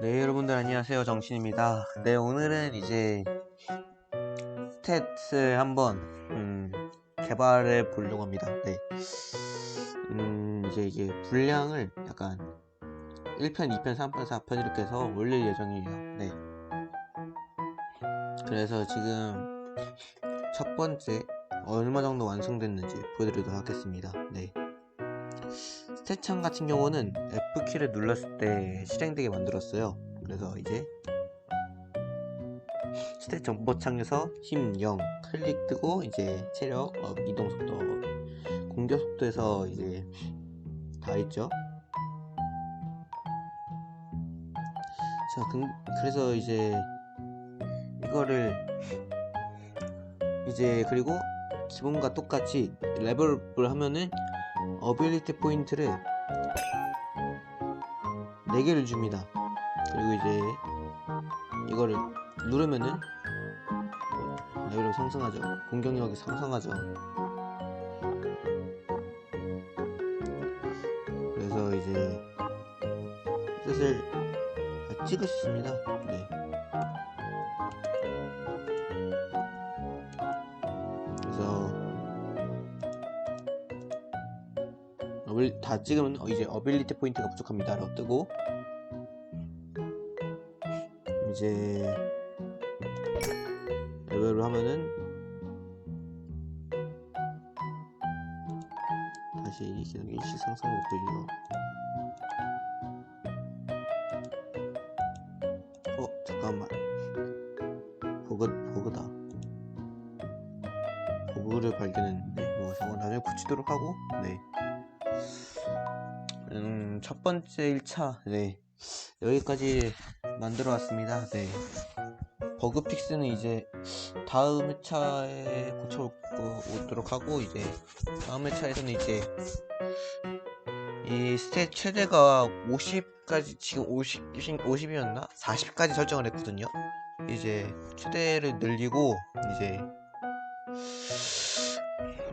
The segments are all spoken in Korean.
네, 여러분들 안녕하세요. 정신입니다. 네, 오늘은 이제 스탯을 한번 음, 개발해 보려고 합니다. 네. 음, 이제 이게 분량을 약간 1편, 2편, 3편, 4편 이렇게 해서 올릴 예정이에요. 네. 그래서 지금 첫 번째 얼마 정도 완성됐는지 보여드리도록 하겠습니다. 네. 스탯창 같은 경우는 F키를 눌렀을 때 실행되게 만들었어요. 그래서 이제 스탯 정보창에서 힘 0, 클릭 뜨고 이제 체력, 어, 이동 속도, 공격 속도에서 이제 다 있죠. 자, 그, 그래서 이제 이거를 이제 그리고 기본과 똑같이 레벨업을 하면은 어빌리티 포인트를 4개를 줍니다. 그리고 이제 이거를 누르면은 레벨업 상승하죠. 공격력이 상승하죠. 그래서 이제 뜻을 다 찍을 수 있습니다. 네. 어빌, 다 찍으면 어, 이제 어빌리티 포인트가 부족합니다 라고 뜨고. 이제 레벨을 하면은 다시 계속 일시 상승 목도이요 어 잠깐만. 버그 버그다. 버그를 발견했는데 뭐 저건 나중에 고치도록 하고? 네. 음, 첫 번째 1차, 네. 여기까지 만들어 왔습니다. 네. 버그 픽스는 이제 다음 회차에 고쳐오도록 하고, 이제 다음 회차에서는 이제 이 스탯 최대가 50까지, 지금 50, 50이었나? 40까지 설정을 했거든요. 이제 최대를 늘리고, 이제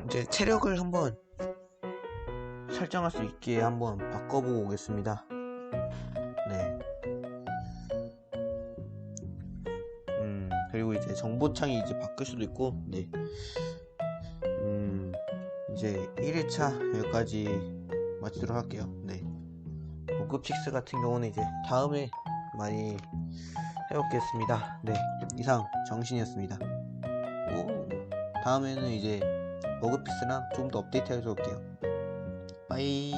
이제 체력을 한번 설정할 수 있게 한번 바꿔보고 오겠습니다. 네. 음, 그리고 이제 정보창이 이제 바뀔 수도 있고, 네. 음, 이제 1회차 여기까지 마치도록 할게요. 네. 고급 픽스 같은 경우는 이제 다음에 많이 해보겠습니다. 네. 이상 정신이었습니다. 오, 다음에는 이제 버그 픽스랑 좀더 업데이트 해서 올게요. 빠이